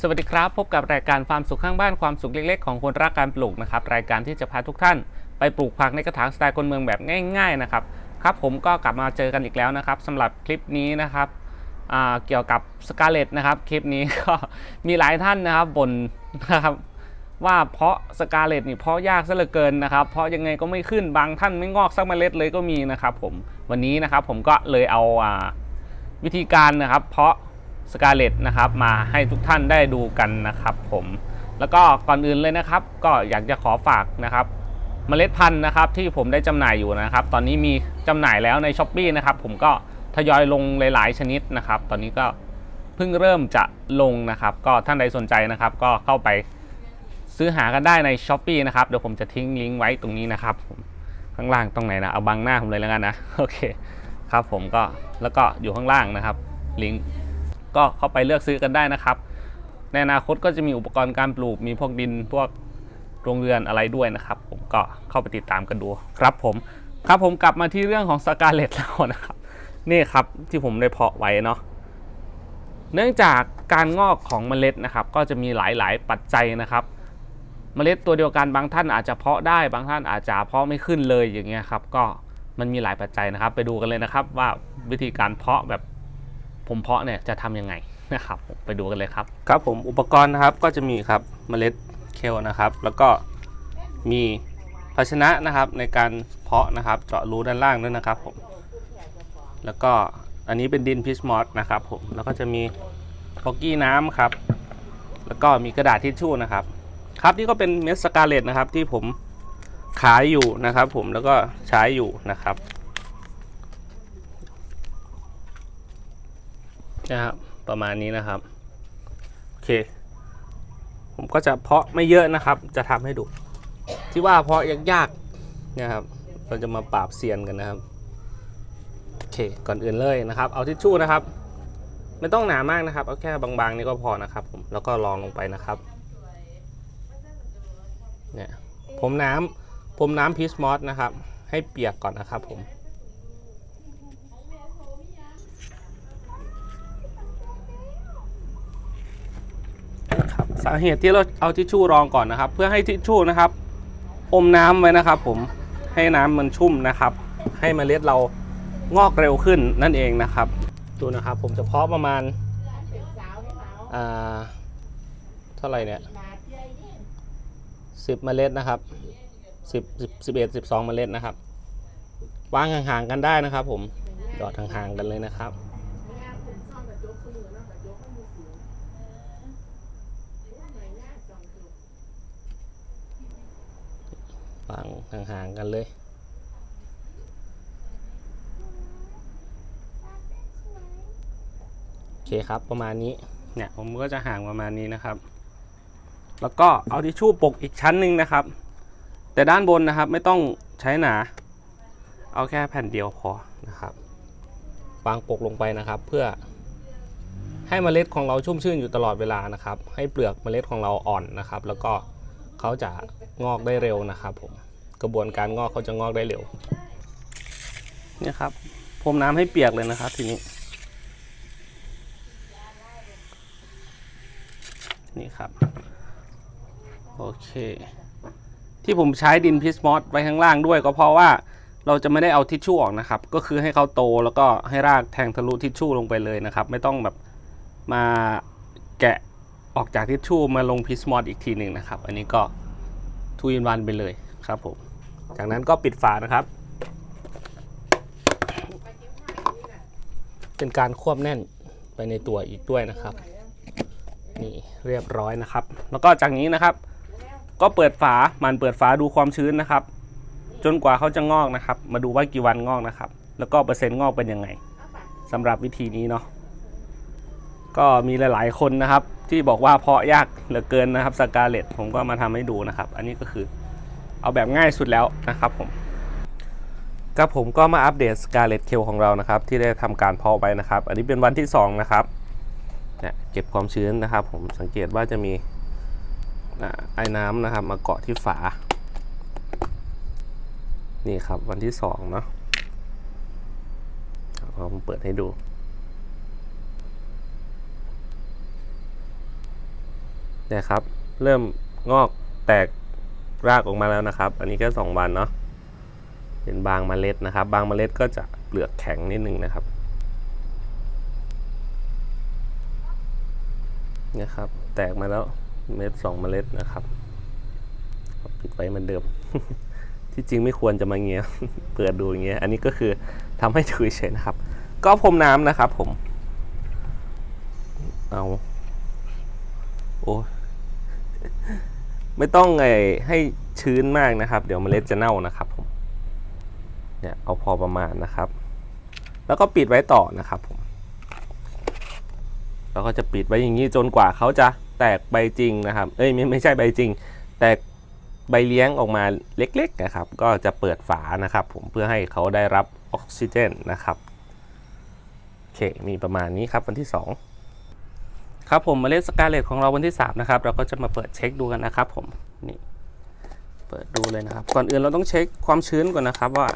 สวัสดีครับ พบกับรายการฟามสุขข้างบ้านความสุขเล็กๆของคนรักการปลูกนะครับรายการที่จะพาทุกท่าน ไปปลูกผักในกระถางสไตล์คนเมืองแบบง่าย ๆนะครับครับผมก็กลับมาเจอกันอีกแล้วนะครับสำหรับคลิปนี้นะครับเกี่ยวกับสกาเลตนะครับคลิปนี้ก็มีหลายท่านนะครับบ่นนะครับว่าเพาะสกาเลตนี่เพาะยากซะเหลือเกินนะครับเพาะยังไงก็ไม่ขึ้นบางท่านไม่งอกสักเมล็ดเลยก็มีนะครับผมวันนี้นะครับผมก็เลยเอาอ่าวิธีการนะครับ เพาะ สกาเลตนะครับมาให้ทุกท่านได้ดูกันนะครับผมแล้วก็ก่อนอื่นเลยนะครับ ก็อยากจะขอฝากนะครับเมล็ดพันธุ์นะครับที่ผมได้จำหน่ายอยู่นะครับ ตอนนี้มีจำหน่ายแล้วใน s h อ p e e นะครับผมก็ทยอยลงหลาย ๆ ชนิดนะครับ ตอนนี้ก็เพิ่งเริ่มจะลงนะครับ ก็ท่านใดสนใจนะครับ ก็เข้าไปซื้อหากันได้ใน s h อ p e e นะครับเดี๋ยวผมจะทิ้งลิงก์ไว้ตรงนี้นะครับผมข้างล่างตรงไหนนะเอาบังหน้าผมเลยแล้วกันนะโอเคครับผมก็แล้วก็อยู่ข้างล่างนะครับลิงก์ ก็เข้าไปเลือกซื้อกันได้นะครับ ในอนาคตก็จะมีอุปกรณ์การปลูกมีพวกดินพวกโรงเรือนอะไรด้วยนะครับ ผมก็เข้าไปติดตามกันดูครับผมครับผมกลับมาที่เรื่องของสกาเลตแล้วนะครับนี่ครับที่ผมได้เพาะไว้เนาะเนื่องจากการงอกของเมล็ดนะครับ ก็จะมีหลายๆ ปัจจัยนะครับ เมล็ดตัวเดียวกันบางท่านอาจจะเพาะได้บางท่านอาจจะเพาะไม่ขึ้นเลยอย่างเงี้ยครับก็มันมีหลายปัจจัยนะครับ ไปดูกันเลยนะครับว่าวิธีการเพาะแบบ ผมเพาะเนี่ยจะทำยังไงนะครับไปดูกันเลยครับ ครับผมอุปกรณ์นะครับก็จะมีครับเมล็ดเคลนะครับ แล้วก็มีภาชนะนะครับในการเพาะนะครับ เจาะรูด้านล่างด้วยนะครับผมแล้วก็อันนี้เป็นดินพิชมอสนะครับผมแล้วก็จะมีฟอกกี้น้ำครับ แล้วก็มีกระดาษทิชชู่นะครับ ครับนี่ก็เป็นเม็ดสกาเลตนะครับที่ผมขายอยู่นะครับ ผมแล้วก็ใช้อยู่นะครับ นะครับประมาณนี้นะครับ โอเค ผมก็จะเพาะไม่เยอะนะครับ จะทำให้ดู ที่ว่าเพาะยากๆนะครับ เราจะมาปราบเซียนกันนะครับ โอเค ก่อนอื่นเลยนะครับ เอาทิชชู่นะครับ ไม่ต้องหนามากนะครับ เอาแค่บางๆนี่ก็พอนะครับผม แล้วก็รองลงไปนะครับ เนี่ย ผมน้ำผมน้ำพีชมอสนะครับ ให้เปียกก่อนนะครับผมครับ สาเหตุที่เราเอาทิชชู่รองก่อนนะครับ เพื่อให้ทิชชู่นะครับ อมน้ำไว้นะครับ ผมให้น้ำมันชุ่มนะครับ ให้เมล็ดเรางอกเร็วขึ้นนั่นเองนะครับ ดูนะครับ ผมจะเพาะประมาณอ่าเท่าไหร่เนี่ยสิบเมล็ดนะครับสิบสิบสิบเอ็ดสิบสองเมล็ดนะครับวางห่างๆกันได้นะครับ ผมดอดห่างๆกันเลยนะครับ วางห่างๆกันเลยโอเคครับประมาณนี้เนี่ยผมก็จะห่างประมาณนี้นะครับ แล้วก็เอาทิชชู่ปกอีกชั้นหนึ่งนะครับ แต่ด้านบนนะครับไม่ต้องใช้หนา เอาแค่แผ่นเดียวพอนะครับวางปกลงไปนะครับ เพื่อให้เมล็ดของเราชุ่มชื่นอยู่ตลอดเวลานะครับ ให้เปลือกเมล็ดของเราอ่อนนะครับ แล้วก็เขาจะ งอกได้เร็วนะครับผมกระบวนการงอกเขาจะงอกได้เร็วเนี่ยครับพรมน้ำให้เปียกเลยนะครับ ทีนี้ นี่ครับ โอเค ที่ผมใช้ดินพิสมอสไว้ข้างล่างด้วยก็เพราะว่าเราจะไม่ได้เอาทิชชู่ออกนะครับ ก็คือให้เขาโตแล้วก็ให้รากแทงทะลุทิชชู่ลงไปเลยนะครับ ไม่ต้องแบบมาแกะออกจากทิชชู่มาลงพิสมอสอีกทีหนึ่งนะครับ อันนี้ก็ ทูอินวันไปเลยครับผม จากนั้นก็ปิดฝานะครับ เป็นการควบแน่นไปในตัวอีกด้วยนะครับ นี่เรียบร้อยนะครับ แล้วก็จากนี้นะครับ ก็เปิดฝามันเปิดฝาดูความชื้นนะครับ จนกว่าเขาจะงอกนะครับ มาดูว่ากี่วันงอกนะครับ แล้วก็เปอร์เซ็นต์งอกเป็นยังไงสำหรับวิธีนี้เนาะก็มีหลาย ๆ คนนะครับ ที่บอกว่าเพาะยากเหลือเกินนะครับสกาเลตผมก็มาทำให้ดูนะครับ อันนี้ก็คือเอาแบบง่ายสุดแล้วนะครับผมก็ผมก็มาอัปเดตสกาเลตเคลของเรานะครับ ที่ได้ทำการเพาะไว้นะครับ อันนี้เป็นวันที่สองนะครับเนี่ยเก็บความชื้นนะครับ ผมสังเกตว่าจะมีไอ้น้ำนะครับ มาเกาะที่ฝา นี่ครับวันที่สองเนาะผมเปิดให้ดู น เนี่ยครับ เริ่มงอกแตกรากออกมาแล้วนะครับ อันนี้ก็สองวันเนาะเป็นบางเมล็ดนะครับ บางเมล็ดก็จะเปลือกแข็งนิดนึงนะครับเนี่ยครับ แตกมาแล้วเม็ดสองเมล็ดนะครับปิดไว้เหมือนเดิม ที่จริงไม่ควรจะมาเงี้ยเปิดดูอย่างเงี้ย อันนี้ก็คือทำให้ดูเฉยนะครับ ก็พรมน้ำนะครับ ผม เอา โอ้ยไม่ต้องไงให้ชื้นมากนะครับ เดี๋ยวเมล็ดจะเน่านะครับผมเนี่ยเอาพอประมาณนะครับ แล้วก็ปิดไว้ต่อนะครับผมแล้วก็จะปิดไว้อย่างนี้จนกว่าเขาจะแตกใบจริงนะครับ เอ้ยไม่ไม่ใช่ใบจริง แตกใบเลี้ยงออกมาเล็กๆนะครับ ก็จะเปิดฝานะครับ ผมเพื่อให้เขาได้รับออกซิเจนนะครับโอเคมีประมาณนี้ครับวันที่ 2 ครับผมเมล็ดสกาเลตของเราวันที่ 3 นะครับ เราก็จะมาเปิดเช็คดูกันนะครับผมนี่เปิดดูเลยนะครับ ก่อนอื่นเราต้องเช็คความชื้นก่อนนะครับว่า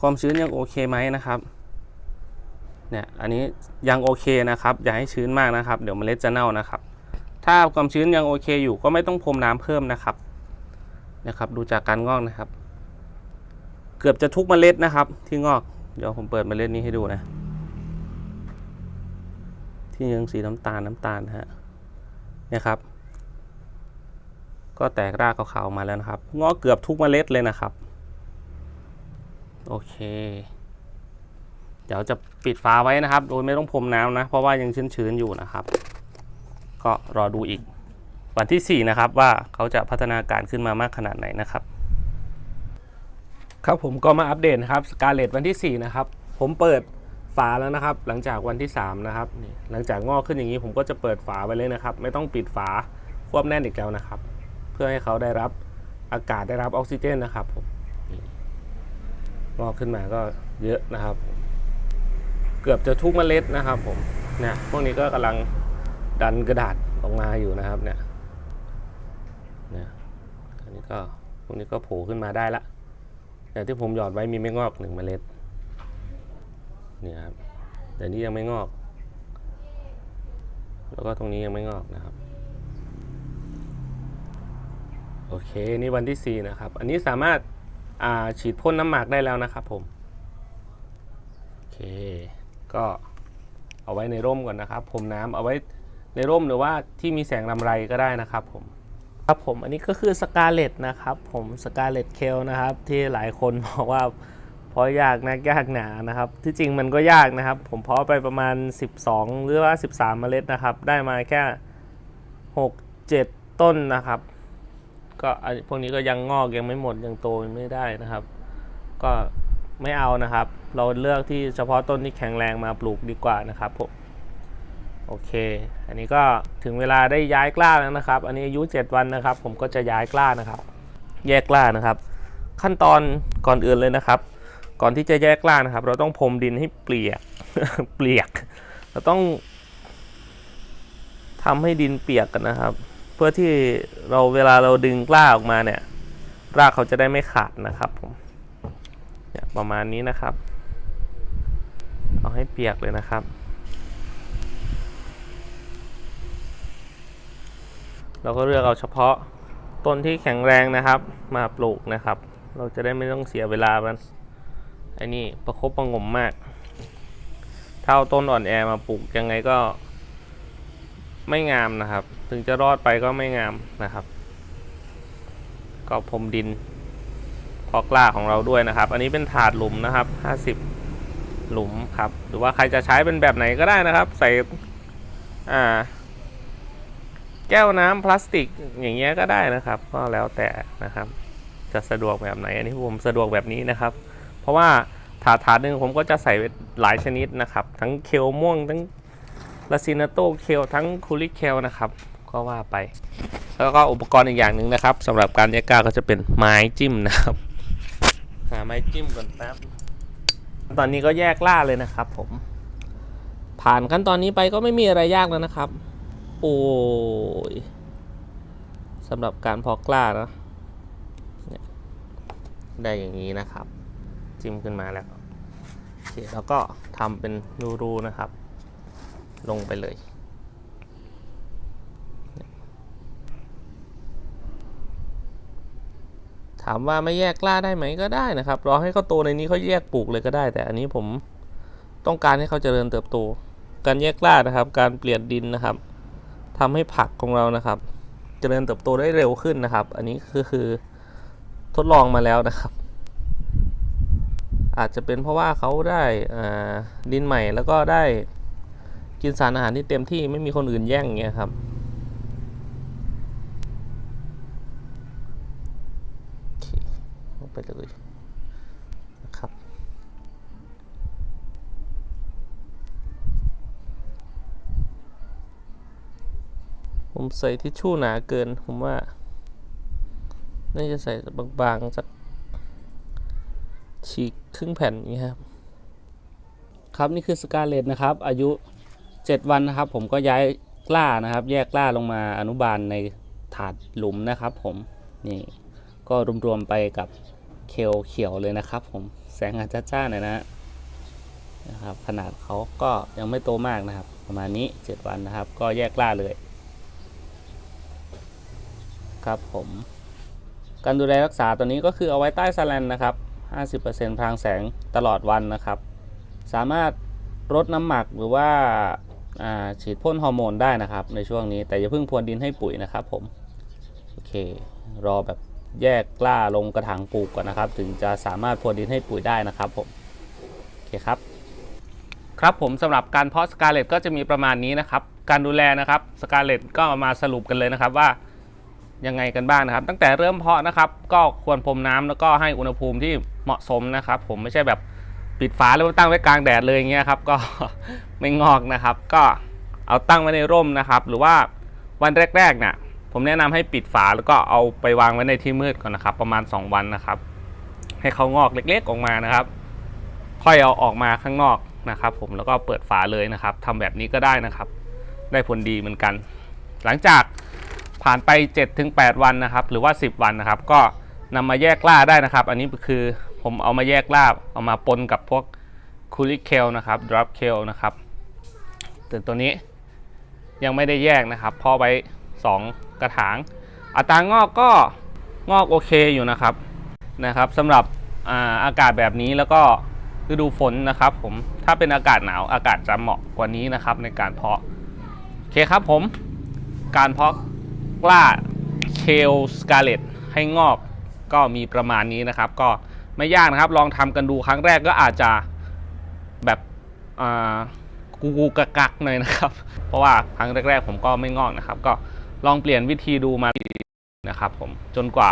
ความชื้นยังโอเคไหมนะครับเนี่ยอันนี้ยังโอเคนะครับ อย่าให้ชื้นมากนะครับ เดี๋ยวเมล็ดจะเน่านะครับ ถ้าความชื้นยังโอเคอยู่ก็ไม่ต้องพรมน้ำเพิ่มนะครับนะครับ ดูจากการงอกนะครับ เกือบจะทุกเมล็ดนะครับ ที่งอกเดี๋ยวผมเปิดเมล็ดนี้ให้ดูนะ ที่ยังสีน้ำตาลน้ำตาลนะฮะเนี่ยครับ ก็แตกรากขาวๆมาแล้วนะครับงอกเกือบทุกเมล็ดเลยนะครับ โอเค เดี๋ยวจะปิดฝาไว้นะครับ โดยไม่ต้องพรมน้ำนะ เพราะว่ายังชื้นๆอยู่นะครับ ก็รอดูอีกวันที่ 4 นะครับว่าเขาจะพัฒนาการขึ้นมามากขนาดไหนนะครับ ครับผมก็มาอัปเดตนะครับสกาเลตวันที่ 4 นะครับ ผมเปิด ฝาแล้วนะครับ หลังจากวันที่ 3 นะครับนี่หลังจากงอกขึ้นอย่างนี้ผมก็จะเปิดฝาไว้เลยนะครับ ไม่ต้องปิดฝาควบแน่นอีกแล้วนะครับ เพื่อให้เขาได้รับอากาศได้รับออกซิเจนนะครับผมงอกขึ้นมาก็เยอะนะครับ เกือบจะทุกเมล็ดนะครับ ผมเนี่ยพวกนี้ก็กำลังดันกระดาษออกมาอยู่นะครับเนี่ยเนี่ยอันนี้ก็พวกนี้ก็โผล่ขึ้นมาได้ละแต่ที่ผมหยอดไว้มีไม่งอกหนึ่งเมล็ด เนี่ยครับแต่นี่ยังไม่งอก แล้วก็ตรงนี้ยังไม่งอกนะครับ โอเค นี่วันที่ 4 นะครับ อันนี้สามารถาฉีดพ่นน้ำหมักได้แล้วนะครับผม โอเค ก็เอาไว้ในร่มก่อนนะครับผมน้ำเอาไว้ในร่มหรือว่าที่มีแสงลำไรก็ได้นะครับผมครับผมอันนี้ก็คือสกาเลตนะครับผมสกาเลตเคลนะครับที่หลายคนบอกว่า เพราะยากนักยากหนานะครับ ที่จริงมันก็ยากนะครับ ผมเพาะไปประมาณ 12 หรือว่า 13 เมล็ดนะครับ ได้มาแค่ 6 7 ต้นนะครับ ก็อันพวกนี้ก็ยังงอกยังไม่หมดยังโตไม่ได้นะครับ ก็ไม่เอานะครับ เราเลือกที่เฉพาะต้นที่แข็งแรงมาปลูกดีกว่านะครับผมโอเค อันนี้ก็ถึงเวลาได้ย้ายกล้าแล้วนะครับ อันนี้อายุ 7 วันนะครับ ผมก็จะย้ายกล้านะครับ แยกกล้านะครับ ขั้นตอนก่อนอื่นเลยนะครับ ก่อนที่จะแยกกล้านะครับ เราต้องพรมดินให้เปียก เปียก เราต้องทำให้ดินเปียกกันนะครับ เพื่อที่เราเวลาเราดึงกล้าออกมาเนี่ย รากเขาจะได้ไม่ขาดนะครับผมเนี่ยประมาณนี้นะครับ เอาให้เปียกเลยนะครับเราก็เลือกเอาเฉพาะต้นที่แข็งแรงนะครับ มาปลูกนะครับ เราจะได้ไม่ต้องเสียเวลามัน อ้นี่ประคบประงมมากถ้าเอาต้นอ่อนแอมาปลูกยังไงก็ไม่งามนะครับ ถึงจะรอดไปก็ไม่งามนะครับ ก็พรมดินพอกล้าของเราด้วยนะครับ อันนี้เป็นถาดหลุมนะครับ 50 หลุมครับ หรือว่าใครจะใช้เป็นแบบไหนก็ได้นะครับ ใส่อ่าแก้วน้ำพลาสติกอย่างเงี้ยก็ได้นะครับ ก็แล้วแต่นะครับ จะสะดวกแบบไหน อันนี้ผมสะดวกแบบนี้นะครับ เพราะว่าถาดถาดหนึ่งผมก็จะใส่หลายชนิดนะครับ ทั้งเคลม่วงทั้งลาซินาโตเคลทั้งคูลิเคลนะครับ ก็ว่าไป แล้วก็อุปกรณ์อีกอย่างหนึ่งนะครับสำหรับการแยกก้าก็จะเป็นไม้จิ้มนะครับ หาไม้จิ้มก่อนแป๊บตอนนี้ก็แยกล่าเลยนะครับ ผม ผ่านขั้นตอนนี้ไปก็ไม่มีอะไรยากแล้วนะครับ โอ้ยสำหรับการเพอกล้านะเนี่ยได้อย่างนี้นะครับ จิ้มขึ้นมาแล้วโอเคแล้วก็ทำเป็นรูๆนะครับ ลงไปเลยถามว่าไม่แยกกล้าได้ไหมก็ได้นะครับ รอให้เขาโตในนี้เขาแยกปลูกเลยก็ได้ แต่อันนี้ผมต้องการให้เขาเจริญเติบโต การแยกกล้านะครับ การเปลี่ยนดินนะครับ ทำให้ผักของเรานะครับ เจริญเติบโตได้เร็วขึ้นนะครับ อันนี้คือคือทดลองมาแล้วนะครับ อาจจะเป็นเพราะว่าเขาได้ดินใหม่แล้วก็ได้กินสารอาหารที่เต็มที่ไม่มีคนอื่นแย่งอย่างเงี้ยครับไปเลยนะครับผมใส่ทิชชู่หนาเกินผมว่า น่าจะใส่บางๆสัก ฉีกครึ่งแผ่นนี้ครับ ครับนี่คือสกาเลตนะครับ อายุ 7 วันนะครับ ผมก็ย้ายกล้านะครับ แยกกล้าลงมาอนุบาลในถาดหลุมนะครับผมนี่ก็รวมๆไปกับเคลเขียวเลยนะครับผมแสงอาจจะจ้าหน่อยนะนะครับขนาดเขาก็ยังไม่โตมากนะครับ ประมาณนี้ 7 วันนะครับ ก็แยกกล้าเลย ครับผม การดูแลรักษาตัวนี้ก็คือเอาไว้ใต้ซาแลนนะครับ 50%พรางแสงตลอดวันนะครับ สามารถลดน้ำหมักหรือว่าาฉีดพ่นฮอร์โมนได้นะครับ ในช่วงนี้แต่อย่าเพิ่งพรวนดินให้ปุ๋ยนะครับผม โอเค รอแบบแยกกล้าลงกระถางปลูกก่อนนะครับ ถึงจะสามารถพรวนดินให้ปุ๋ยได้นะครับผม โอเคครับ ครับผมสำหรับการเพาะสกาเลตก็จะมีประมาณนี้นะครับ การดูแลนะครับสกาเลตก็มาสรุปกันเลยนะครับว่า ยังไงกันบ้างนะครับ ตั้งแต่เริ่มเพาะนะครับ ก็ควรพรมน้ำแล้วก็ให้อุณหภูมิที่เหมาะสมนะครับ ผมไม่ใช่แบบปิดฝาแล้วตั้งไว้กลางแดดเลยอย่างเงี้ยครับก็ไม่งอกนะครับ ก็เอาตั้งไว้ในร่มนะครับ หรือว่าวันแรกๆเนี่ยผมแนะนำให้ปิดฝาแล้วก็เอาไปวางไว้ในที่มืดก่อนนะครับ ประมาณ 2 วันนะครับ ให้เขางอกเล็กๆออกมานะครับ ค่อยเอาออกมาข้างนอกนะครับ ผมแล้วก็เปิดฝาเลยนะครับทำแบบนี้ก็ได้นะครับ ได้ผลดีเหมือนกัน หลังจาก ผ่านไป 7-8 วันนะครับ หรือว่า 10 วันนะครับ ก็นำมาแยกกล้าได้นะครับ อันนี้คือผมเอามาแยกกล้าเอามาปนกับพวกคูลิเคลนะครับดรอปเคลนะครับแต่ตัวนี้ยังไม่ได้แยกนะครับเพอไว้ 2 กระถาง อัตรางอกก็งอกโอเคอยู่นะครับนะครับสำหรับอาอากาศแบบนี้แล้วก็ฤดูฝนนะครับผมถ้าเป็นอากาศหนาวอากาศจะเหมาะกว่านี้นะครับในการเพาะโอเคครับผมการเพาะ ล้าเคลสกาเลตให้งอกก็มีประมาณนี้นะครับ ก็ไม่ยากนะครับ ลองทำกันดูครั้งแรกก็อาจจะแบบอ่ากูกูกักกักหน่อยนะครับ เพราะว่าครั้งแรก ๆ ผมก็ไม่งอกนะครับ ก็ลองเปลี่ยนวิธีดูมานะครับผมจนกว่า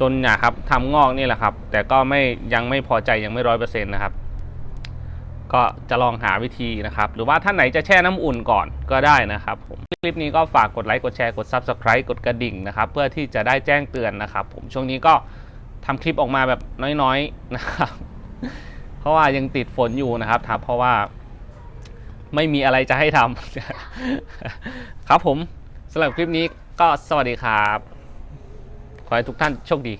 จนเนี่ยครับทำงอกนี่แหละครับ แต่ก็ไม่ยังไม่พอใจยังไม่ร้อยเปอร์เซ็นต์นะครับ ก็จะลองหาวิธีนะครับ หรือว่าท่านไหนจะแช่น้ำอุ่นก่อนก็ได้นะครับผมคลิปนี้ก็ฝากกดไลค์กดแชร์กด Subscribe กดกระดิ่งนะครับ เพื่อที่จะได้แจ้งเตือนนะครับ ผมช่วงนี้ก็ทำคลิปออกมาแบบน้อยๆนะครับ เพราะว่ายังติดฝนอยู่นะครับครับเพราะว่าไม่มีอะไรจะให้ทำครับผมสำหรับคลิปนี้ก็สวัสดีครับ ขอให้ทุกท่านโชคดี